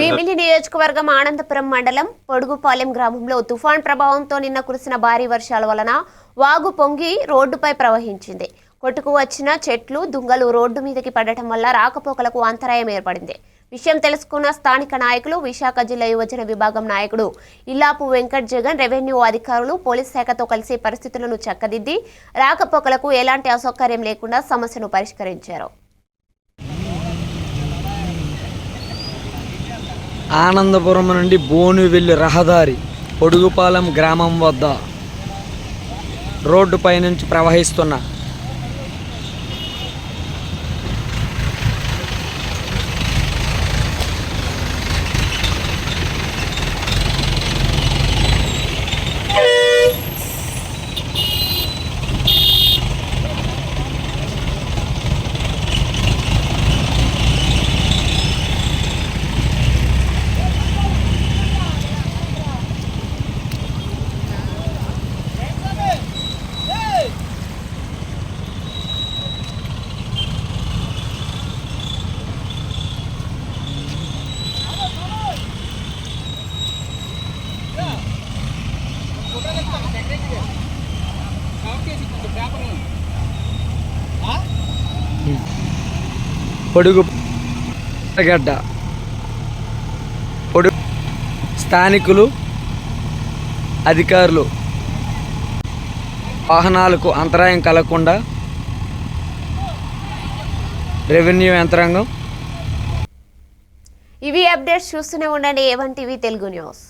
భీమిలి నియోజకవర్గం ఆనందపురం మండలం పొడుగుపాలెం గ్రామంలో తుఫాన్ ప్రభావంతో నిన్న కురిసిన భారీ వర్షాల వలన వాగు పొంగి రోడ్డుపై ప్రవహించింది. కొట్టుకు వచ్చిన చెట్లు దుంగలు రోడ్డు మీదకి పడటం వల్ల రాకపోకలకు అంతరాయం ఏర్పడింది. విషయం తెలుసుకున్న స్థానిక నాయకులు విశాఖ జిల్లా యువజన విభాగం నాయకుడు ఇల్లాపు వెంకట్ జగన్ రెవెన్యూ అధికారులు పోలీస్ శాఖతో కలిసి పరిస్థితులను చక్కదిద్ది రాకపోకలకు ఎలాంటి అసౌకర్యం లేకుండా సమస్యను పరిష్కరించారు. ఆనందపురం నుండి బోనివెల్లి రహదారి పొడుగుపాలెం గ్రామం వద్ద రోడ్డుపై నుంచి ప్రవహిస్తున్న పొడుగు గడ్డ. పొడుగు స్థానికులు అధికారులు వాహనాలకు అంతరాయం కలగకుండా రెవెన్యూ యంత్రాంగం. ఇవి అప్డేట్స్ చూస్తూనే ఉండండి ఏవన్ టీవీ తెలుగు న్యూస్.